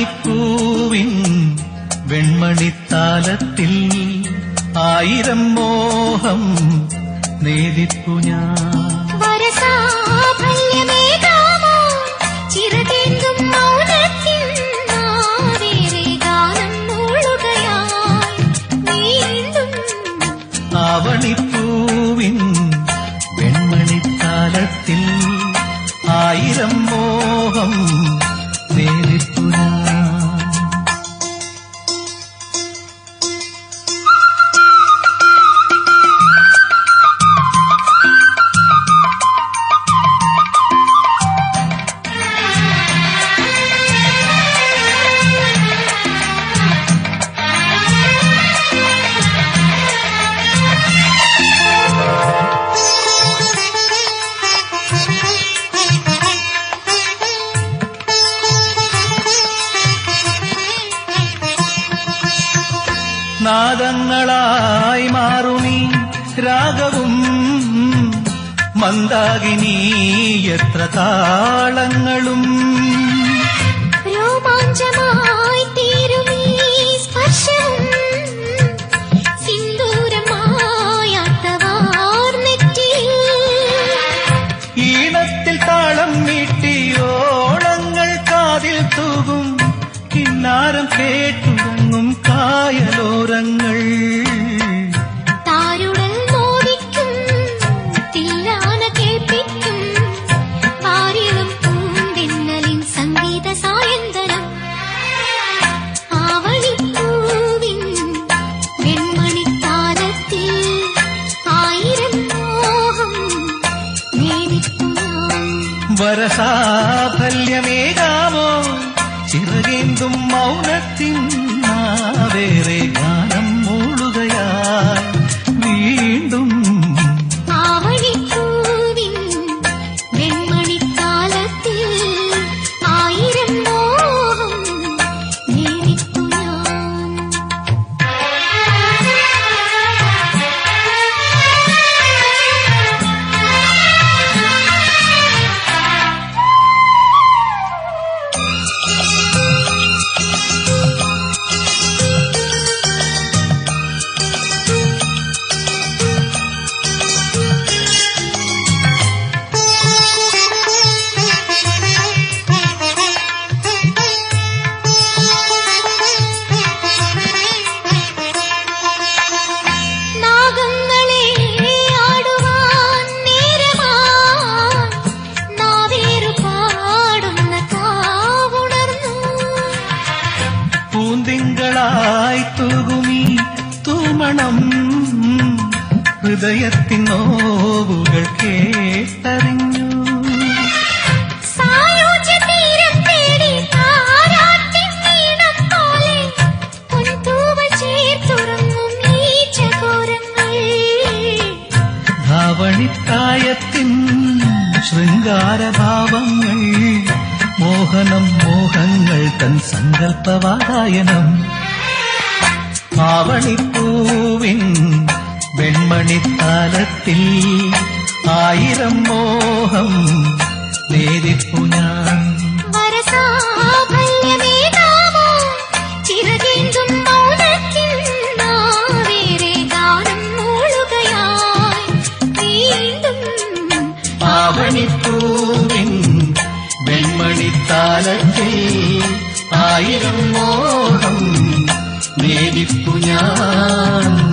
ആവണിപ്പൂവിൻ വെൺമണിത്താലത്തിൽ ആയിരം മോഹം നേദിപ്പു ഞാൻ. ൂവിൻ ആവണിപ്പൂവിൻ വെൺമണിത്താലത്തിൽ ആയിരം മോഹം നാദങ്ങളായി മാറുമീ രാഗവും മന്ദാകിനി എത്ര താളങ്ങളും. രോമാഞ്ചമായി തീരുമീ സ്പർശവും സിന്ദൂരമായാത്തവാർന്നെറ്റിയിൽ ഈണത്തിൽ താളം നീട്ടി ഓളങ്ങൾ കാതിൽ തൂകും. കിന്നാരം കേട്ടുറങ്ങും വരസാഫല്യമേകാമോ? ചിറകേന്തും മൗനത്തിൻ വേറെ പൂന്തിങ്കളായി തൂകുമീ തൂമണം. ഹൃദയത്തിൻ നോവുകൾ കേട്ടറിഞ്ഞു ായത്തിൻ ശൃംഗാരഭാവങ്ങൾ. മോഹനം മോഹങ്ങൾ തൻ സങ്കല്പവാതായനം. ആവണിപ്പൂവിൻ വെൺമണിത്താലത്തിൽ ആയിരം മോഹം നേരിപ്പു ഞാൻ. വെൺമണിത്താലത്തിൽ ആയിരം മോഹം നേരിപ്പു ഞാൻ.